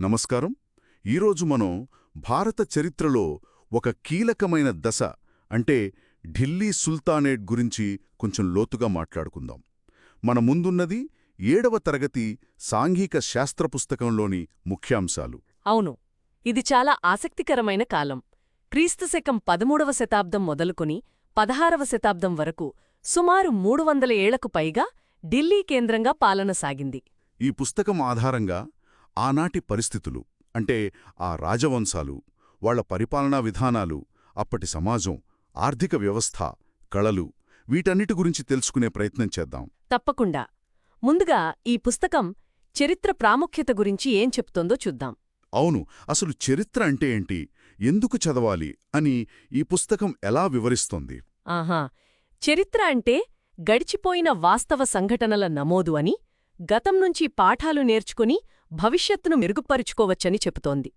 నమస్కారం. ఈరోజు మనం భారత చరిత్రలో ఒక కీలకమైన దశ అంటే ఢిల్లీ సుల్తానేట్ గురించి కొంచెం లోతుగా మాట్లాడుకుందాం. మన ముందున్నది ఏడవ తరగతి సాంఘిక శాస్త్ర పుస్తకంలోని ముఖ్యాంశాలు. అవును ఇది చాలా ఆసక్తికరమైన కాలం. క్రీస్తుశకం పదమూడవ శతాబ్దం మొదలుకొని పదహారవ శతాబ్దం వరకు సుమారు మూడు వందల ఏళ్ళకు పైగా ఢిల్లీ కేంద్రంగా పాలన సాగింది. ఈ పుస్తకం ఆధారంగా ఆనాటి పరిస్థితులు అంటే ఆ రాజవంశాలు వాళ్ళ పరిపాలనా విధానాలు అప్పటి సమాజం ఆర్థిక వ్యవస్థ కళలు వీటన్నిటి గురించి తెలుసుకునే ప్రయత్నం చేద్దాం. తప్పకుండా. ముందుగా ఈ పుస్తకం చరిత్ర ప్రాముఖ్యత గురించి ఏం చెప్తోందో చూద్దాం. అవును అసలు చరిత్ర అంటే ఏంటి ఎందుకు చదవాలి అని ఈ పుస్తకం ఎలా వివరిస్తోంది? ఆహా చరిత్ర అంటే గడిచిపోయిన వాస్తవ సంఘటనల నమోదు అని గతం నుంచి పాఠాలు నేర్చుకుని భవిష్యత్తును మెరుగుపరుచుకోవచ్చని చెబుతోంది.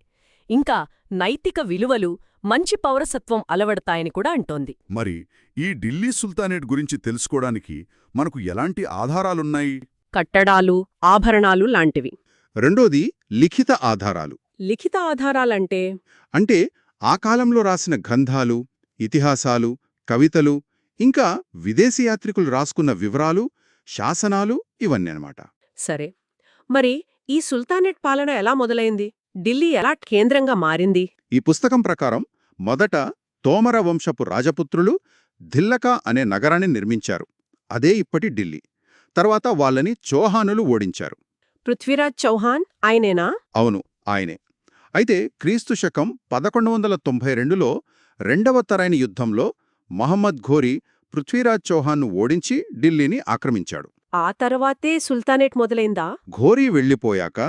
ఇంకా నైతిక విలువలు మంచి పౌరసత్వం అలవడతాయని కూడా అంటోంది. మరి ఈ ఢిల్లీ సుల్తానేట్ గురించి తెలుసుకోవడానికి మనకు ఎలాంటి ఆధారాలున్నాయి? కట్టడాలు ఆభరణాలు లాంటివి. రెండోది లిఖిత ఆధారాలు. లిఖిత ఆధారాలంటే? అంటే ఆ కాలంలో రాసిన గ్రంథాలు ఇతిహాసాలు కవితలు ఇంకా విదేశీ యాత్రికులు రాసుకున్న వివరాలు శాసనాలు ఇవన్నీ అన్నమాట సరే. మరి ఈ సుల్తానేట్ పాలన ఎలా మొదలైంది? ఢిల్లీ ఎలా కేంద్రంగా మారింది? ఈ పుస్తకం ప్రకారం మొదట తోమర వంశపు రాజపుత్రులు ధిల్లకా అనే నగరాన్ని నిర్మించారు. అదే ఇప్పటి ఢిల్లీ. తర్వాత వాళ్ళని చౌహానులు ఓడించారు. పృథ్వీరాజ్ చౌహాన్ ఆయనేనా? అవును ఆయనే. అయితే క్రీస్తు శకం పదకొండు వందల తొంభై రెండులో రెండవ తరైన యుద్ధంలో మహమ్మద్ ఘోరీ పృథ్వీరాజ్ చౌహాన్ను ఓడించి ఢిల్లీని ఆక్రమించాడు. ఆ తర్వాతే సుల్తానేట్ మొదలైందా? ఘోరీ వెళ్ళిపోయాక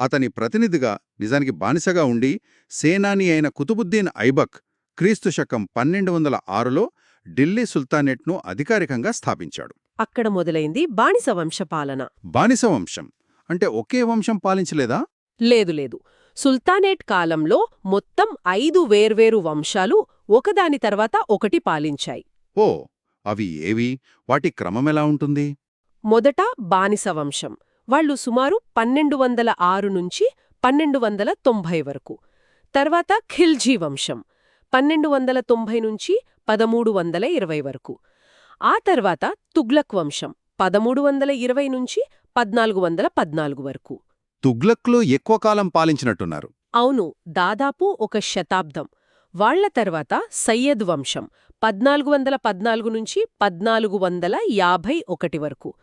అతని ప్రతినిధిగా నిజానికి బానిసగా ఉండి సేనాని అయిన కుతుబుద్దీన్ ఐబక్ క్రీస్తు శకం పన్నెండు వందల ఆరులో ఢిల్లీ సుల్తానేట్ను అధికారికంగా స్థాపించాడు. అక్కడ మొదలైంది బానిస వంశపాలన. బానిస వంశం. అంటే ఒకే వంశం పాలించలేదా? లేదు లేదు. సుల్తానేట్ కాలంలో మొత్తం ఐదు వేర్వేరు వంశాలు ఒకదాని తర్వాత ఒకటి పాలించాయి. ఓ అవి ఏవి? వాటి క్రమమెలా ఉంటుంది? మొదట బానిస వంశం వాళ్ళు సుమారు పన్నెండు వందల ఆరు నుంచి పన్నెండు వందల తొంభై వరకు. తర్వాత ఖిల్జీ వంశం పన్నెండు వందల తొంభై నుంచి పదమూడు వందల ఇరవై వరకు. ఆ తర్వాత తుగ్లక్ వంశం పదమూడు వందల ఇరవై నుంచి పద్నాలుగు వందల పద్నాలుగు వరకు. తుగ్లక్లో ఎక్కువ కాలం పాలించినట్టున్నారు. అవును దాదాపు ఒక శతాబ్దం. వాళ్ళ తర్వాత సయ్యద్ వంశం పద్నాలుగు వందల పద్నాలుగు నుంచి పద్నాలుగు వందల యాభై ఒకటి వరకు.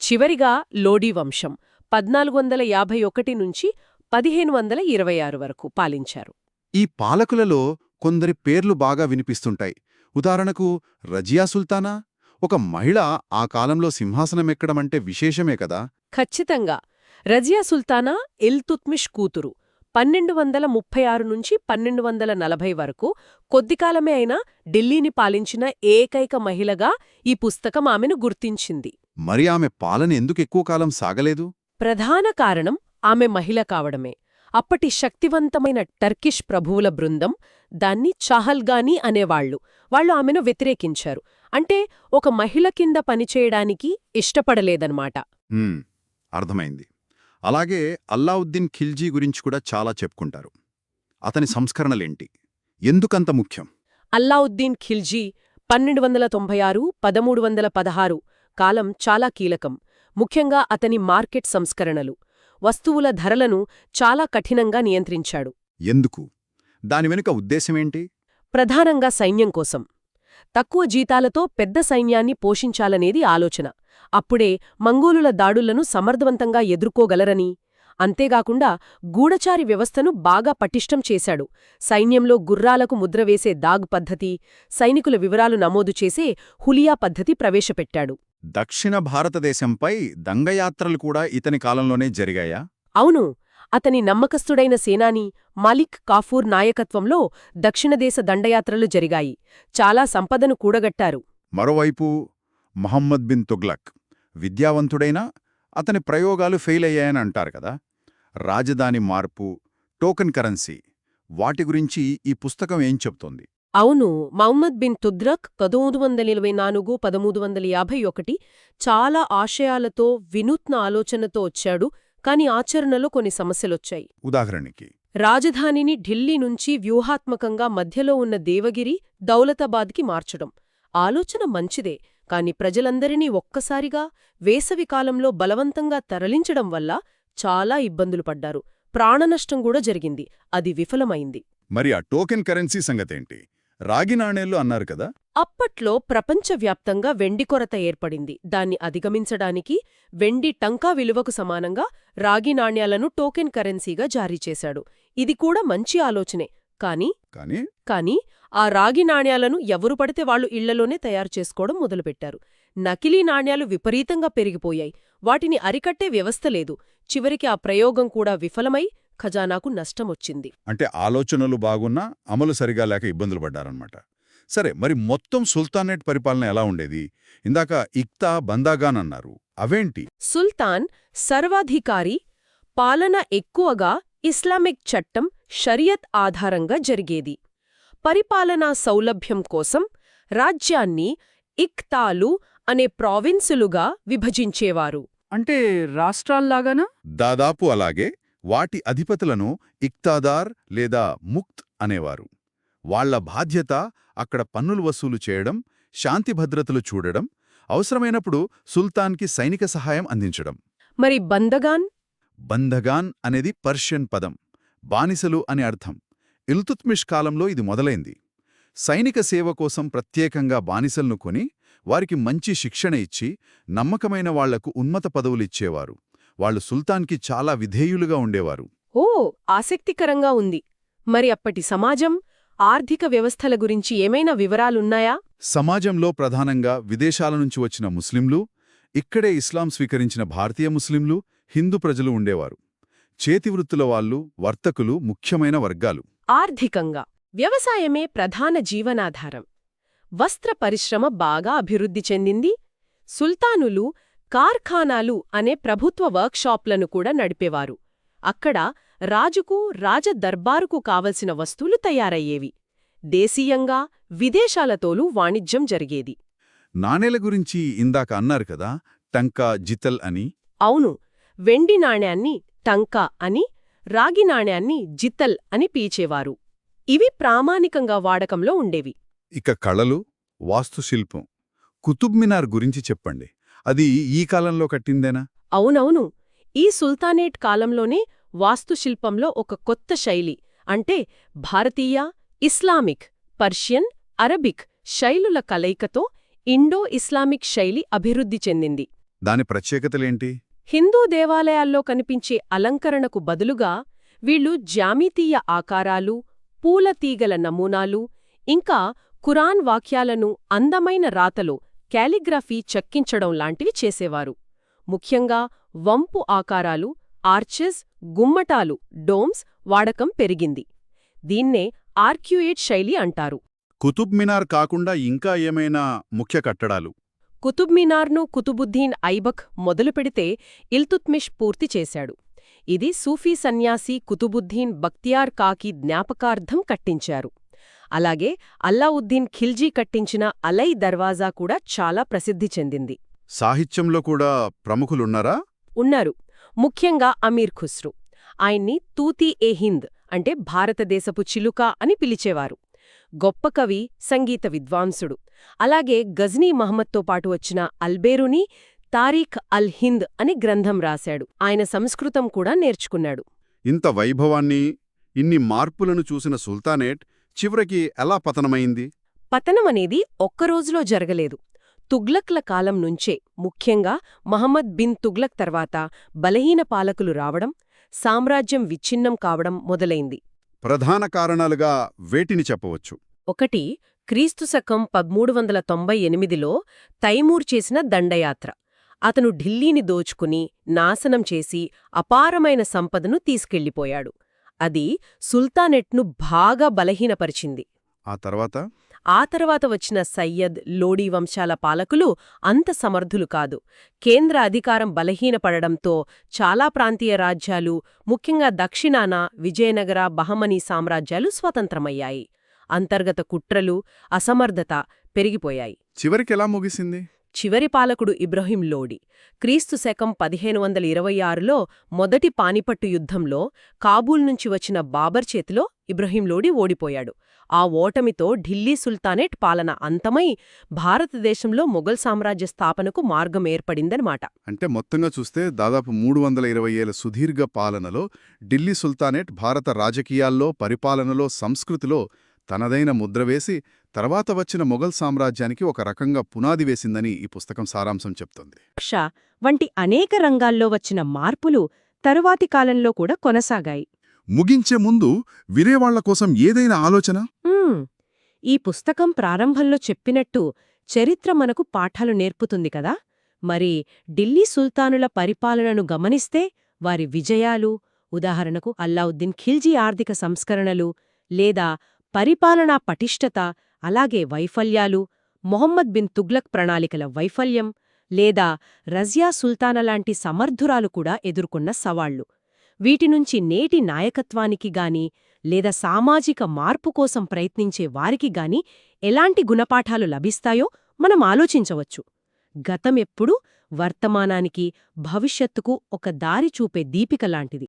చివరిగా లోడీ వంశం పద్నాలుగు వందల యాభై ఒకటి నుంచి పదిహేను వందల ఇరవై ఆరు వరకు పాలించారు. ఈ పాలకులలో కొందరి పేర్లు బాగా వినిపిస్తుంటాయి. ఉదాహరణకు రజియా సుల్తానా? ఒక మహిళ ఆ కాలంలో సింహాసనమెక్కడమంటే విశేషమే కదా? ఖచ్చితంగా. రజియా సుల్తానా ఇల్తుత్మిష్ కూతురు. పన్నెండు వందల ముప్పై ఆరు నుంచి పన్నెండు వందల నలభై వరకు కొద్దికాలమే అయినా ఢిల్లీని పాలించిన ఏకైక మహిళగా ఈ పుస్తకం ఆమెను గుర్తించింది. మరి ఆమె పాలన ఎందుకు ఎక్కువ కాలం సాగలేదు? ప్రధాన కారణం ఆమె మహిళ కావడమే. అప్పటి శక్తివంతమైన టర్కిష్ ప్రభువుల బృందం దాన్ని చహల్గానీ అనేవాళ్ళు వాళ్ళు ఆమెను వ్యతిరేకించారు. అంటే ఒక మహిళ కింద పనిచేయడానికి ఇష్టపడలేదన్నమాట. అర్థమైంది. అలాగే అల్లావుద్దీన్ ఖిల్జీ గురించి కూడా చాలా చెప్పుకుంటారు. అతని సంస్కరణలేంటి? ఎందుకంత ముఖ్యం? అల్లావుద్దీన్ ఖిల్జీ పన్నెండు వందల తొంభై ఆరు పదమూడు వందల పదహారు కాలం చాలా కీలకం. ముఖ్యంగా అతని మార్కెట్ సంస్కరణలు. వస్తువుల ధరలను చాలా కఠినంగా నియంత్రించాడు. ఎందుకు? దాని వెనుక ఉద్దేశమేంటి ప్రధానంగా సైన్యం కోసం. తక్కువ జీతాలతో పెద్ద సైన్యాన్ని పోషించాలనేది ఆలోచన. అప్పుడే మంగోలుల దాడులను సమర్థవంతంగా ఎదుర్కోగలరని. అంతేగాకుండా గూఢచారి వ్యవస్థను బాగా పటిష్టం చేశాడు. సైన్యంలో గుర్రాలకు ముద్రవేసే దాగ్ పద్ధతి సైనికుల వివరాలు నమోదు చేసే హులియా పద్ధతి ప్రవేశపెట్టాడు. దక్షిణ భారతదేశంపై దంగయాత్రలు కూడా ఇతని కాలంలోనే జరిగాయా? అవును. అతని నమ్మకస్తుడైన సేనాని మాలిక్ కాఫూర్ నాయకత్వంలో దక్షిణదేశ దండయాత్రలు జరిగాయి. చాలా సంపదను కూడగట్టారు. మరోవైపు మహమ్మద్ బిన్ తుగ్లక్ విద్యావంతుడైనా అతని ప్రయోగాలు ఫెయిల్ అయ్యాయని అంటారు కదా. రాజధాని మార్పు టోకెన్ కరెన్సీ వాటి గురించి ఈ పుస్తకం ఏం చెప్తోంది? అవును మహమ్మద్ బిన్ తుద్రక్ పదమూడు వందల ఇరవై నాలుగు పదమూడు వందల యాభై ఒకటి చాలా ఆశయాలతో వినూత్న ఆలోచనతో వచ్చాడు కాని ఆచరణలో కొన్ని సమస్యలొచ్చాయి. ఉదాహరణకి రాజధానిని ఢిల్లీ నుంచి వ్యూహాత్మకంగా మధ్యలో ఉన్న దేవగిరి దౌలతాబాద్కి మార్చడం. ఆలోచన మంచిదే కాని ప్రజలందరినీ ఒక్కసారిగా వేసవికాలంలో బలవంతంగా తరలించడం వల్ల చాలా ఇబ్బందులు పడ్డారు. ప్రాణనష్టం కూడా జరిగింది అది విఫలమైంది. మరి ఆ టోకెన్ కరెన్సీ సంగతేంటి? రాగి నాణేళ్ళు అన్నారు కదా? అప్పట్లో ప్రపంచవ్యాప్తంగా వెండి కొరత ఏర్పడింది. దాన్ని అధిగమించడానికి వెండి టంకా విలువకు సమానంగా రాగి నాణ్యాలను టోకెన్ కరెన్సీగా జారీ చేశాడు. ఇది కూడా మంచి ఆలోచనే. కాని కానీ? కాని ఆ రాగి నాణ్యాలను ఎవరు పడితే వాళ్ళు ఇళ్ళలోనే తయారు చేసుకోవడం మొదలుపెట్టారు. నకిలీ నాణ్యాలు విపరీతంగా పెరిగిపోయాయి. వాటిని అరికట్టే వ్యవస్థ లేదు. చివరికి ఆ ప్రయోగం కూడా విఫలమై ఖజానాకు నష్టమొచ్చింది. అంటే ఆలోచనలు బాగున్నా అమలు సరిగా లేక ఇబ్బందులు పడ్డారన్నమాట. సరే మరి మొత్తం సుల్తానేట్ పరిపాలన ఎలా ఉండేది? ఇందాక ఇక్తా బందాగాన్ అన్నారు. అవేంటి? సుల్తాన్ సర్వాధికారి పాలన ఎక్కువగా ఇస్లామిక్ చట్టం షరియత్ ఆధారంగా జరిగేది. పరిపాలనా సౌలభ్యం కోసం రాజ్యాన్ని ఇక్తాలు అనే ప్రావిన్సులుగా విభజించేవారు. అంటే రాష్ట్రాల్లాగానా? దాదాపు అలాగే. వాటి అధిపతులను ఇక్తాదార్ లేదా ముక్త్ అనేవారు. వాళ్ళ బాధ్యత అక్కడ పన్నులు వసూలు చేయడం శాంతి భద్రతలు చూడడం అవసరమైనప్పుడు సుల్తాన్కి సైనిక సహాయం అందించడం. మరి బందగాన్? బంధగాన్ అనేది పర్షియన్ పదం బానిసలు అని అర్థం. ఇల్తుత్మిష్ కాలంలో ఇది మొదలైంది. సైనిక సేవ కోసం ప్రత్యేకంగా బానిసలను కొని వారికి మంచి శిక్షణ ఇచ్చి నమ్మకమైన వాళ్ళకు ఉన్నత పదవులిచ్చేవారు వాళ్ళు సుల్తాన్కి చాలా విధేయులుగా ఉండేవారు. ఓ ఆసక్తికరంగా ఉంది. మరి అప్పటి సమాజం ఆర్థిక వ్యవస్థల గురించి ఏమైనా వివరాలున్నాయా? సమాజంలో ప్రధానంగా విదేశాల నుంచి వచ్చిన ముస్లింలు ఇక్కడే ఇస్లాం స్వీకరించిన భారతీయ ముస్లింలు హిందూ ప్రజలు ఉండేవారు. చేతివృత్తుల వాళ్ళు వర్తకులు ముఖ్యమైన వర్గాలు. ఆర్థికంగా వ్యవసాయమే ప్రధాన జీవనాధారం. వస్త్ర పరిశ్రమ బాగా అభివృద్ధి చెందింది. సుల్తానులు కార్ఖానాలు అనే ప్రభుత్వ వర్క్షాప్లను కూడా నడిపేవారు. అక్కడ రాజుకు రాజదర్బారుకు కావలసిన వస్తువులు తయారయ్యేవి. దేశీయంగా విదేశాలతోనూ వాణిజ్యం జరిగేది. నాణేల గురించి ఇందాక అన్నారు కదా టంకా జితల్ అని? అవును. వెండి నాణ్యాన్ని టంకా అని రాగి నాణ్యాన్ని జితల్ అని పీచేవారు ఇవి ప్రామాణికంగా వాడకంలో ఉండేవి. ఇక కళలు వాస్తుశిల్పం. కుతుబ్ మినార్ గురించి చెప్పండి. అది ఈ కాలంలో కట్టిందేనా? అవునవును. ఈ సుల్తానేట్ కాలంలోనే వాస్తుశిల్పంలో ఒక కొత్త శైలి అంటే భారతీయ ఇస్లామిక్ పర్షియన్ అరబిక్ శైలుల కలయికతో ఇండో ఇస్లామిక్ శైలి అభివృద్ధి చెందింది. దాని ప్రత్యేకతలేంటి? హిందూ దేవాలయాల్లో కనిపించే అలంకరణకు బదులుగా వీళ్ళు జ్యామితీయ ఆకారాలు పూల తీగల నమూనాలు ఇంకా ఖురాన్ వాక్యాలను అందమైన రాతలో కాలిగ్రఫీ చెక్కించడం లాంటివి చేసేవారు. ముఖ్యంగా వంపు ఆకారాలు ఆర్చెస్ గుమ్మటాలు డోమ్స్ వాడకం పెరిగింది. దీన్నే ఆర్క్యుయేట్ శైలి అంటారు. కుతుబ్ మినార్ కాకుండా ఇంకా ఏమైనా ముఖ్య కట్టడాలు? కుతుబ్ మినార్ను కుతుబుద్దీన్ ఐబక్ మొదలుపెడితే ఇల్తుత్మిష్ పూర్తి చేశాడు. ఇది సూఫీ సన్యాసి కుతుబుద్దీన్ బక్తియార్ కాకి జ్ఞాపకార్థం కట్టించారు. అలాగే అల్లావుద్దీన్ ఖిల్జీ కట్టించిన అలై దర్వాజా కూడా చాలా ప్రసిద్ధి చెందింది. సాహిత్యంలో కూడా ప్రముఖులున్నారా? ఉన్నారు. ముఖ్యంగా అమీర్ ఖుస్రు. ఆయన్ని తూతీ ఏ హింద్ అంటే భారతదేశపు చిలుక అని పిలిచేవారు. గొప్ప కవి సంగీత విద్వాంసుడు. అలాగే గజ్నీ మహమ్మద్తో పాటు వచ్చిన అల్బేరుని తారీఖ్ అల్ హింద్ అని గ్రంథం రాశాడు. ఆయన సంస్కృతం కూడా నేర్చుకున్నాడు. ఇంత వైభవాన్ని ఇన్ని మార్పులను చూసిన సుల్తానేట్ చివరికి ఎలా పతనమైంది? పతనమనేది ఒక్కరోజులో జరగలేదు. తుగ్లక్ల కాలం నుంచే ముఖ్యంగా మహమ్మద్ బిన్ తుగ్లక్ తర్వాత బలహీన పాలకులు రావడం సామ్రాజ్యం విచ్ఛిన్నం కావడం మొదలైంది. ప్రధాన కారణాలుగా వేటిని చెప్పవచ్చు? ఒకటి క్రీస్తుశకం పదమూడు వందల తొంభై ఎనిమిదిలో తైమూర్ చేసిన దండయాత్ర. అతను ఢిల్లీని దోచుకుని నాశనం చేసి అపారమైన సంపదను తీసుకెళ్ళిపోయాడు అది సుల్తానెట్ను బాగా బలహీనపరిచింది. ఆ తర్వాత? ఆ తర్వాత వచ్చిన సయ్యద్ లోడీ వంశాల పాలకులు అంత సమర్థులు కాదు. కేంద్ర అధికారం బలహీనపడడంతో చాలా ప్రాంతీయ రాజ్యాలు ముఖ్యంగా దక్షిణాన విజయనగర బహమనీ సామ్రాజ్యాలు స్వతంత్రమయ్యాయి. అంతర్గత కుట్రలు అసమర్థత పెరిగిపోయాయి. చివరికెలా ముగిసింది? చివరి పాలకుడు ఇబ్రహీం లోడి. క్రీస్తు శకం పదిహేను వందల ఇరవై ఆరులో మొదటి పానిపట్టు యుద్ధంలో కాబూల్ నుంచి వచ్చిన బాబర్ చేతిలో ఇబ్రహీం లోడి ఓడిపోయాడు. ఆ ఓటమితో ఢిల్లీ సుల్తానేట్ పాలన అంతమై భారతదేశంలో మొఘల్ సామ్రాజ్య స్థాపనకు మార్గం ఏర్పడిందనమాట అంటే మొత్తంగా చూస్తే దాదాపు మూడు వందల ఇరవై ఏళ్ళ సుదీర్ఘ పాలనలో ఢిల్లీ సుల్తానేట్ భారత రాజకీయాల్లో పరిపాలనలో సంస్కృతిలో తనదైన ముద్ర వేసి తర్వాత వచ్చిన మొఘల్ సామ్రాజ్యానికి ఒక రకంగా పునాది వేసిందని ఈ పుస్తకం సారాంశం చెప్తోంది. రక్ష వంటి అనేక రంగాల్లో వచ్చిన మార్పులు తరువాతి కాలంలో కూడా కొనసాగాయి. ముగించే ముందు వినేవాళ్ళ కోసం ఏదైనా ఆలోచన. ఈ పుస్తకం ప్రారంభంలో చెప్పినట్టు చరిత్ర మనకు పాఠాలు నేర్పుతుంది కదా. మరి ఢిల్లీ సుల్తానుల పరిపాలనను గమనిస్తే వారి విజయాలు ఉదాహరణకు అల్లావుద్దీన్ ఖిల్జీ ఆర్థిక సంస్కరణలు లేదా పరిపాలనా పటిష్టత అలాగే వైఫల్యాలు మొహమ్మద్ బిన్ తుగ్లక్ ప్రణాళికల వైఫల్యం లేదా రజియా సుల్తాన లాంటి సమర్థురాలు కూడా ఎదుర్కొన్న సవాళ్ళు. వీటినుంచి నేటి నాయకత్వానికి గాని లేదా సామాజిక మార్పు కోసం ప్రయత్నించే వారికి గాని ఎలాంటి గుణపాఠాలు లభిస్తాయో మనం ఆలోచించవచ్చు. గతమెప్పుడూ వర్తమానానికి భవిష్యత్తుకు ఒక దారి చూపే దీపిక లాంటిది.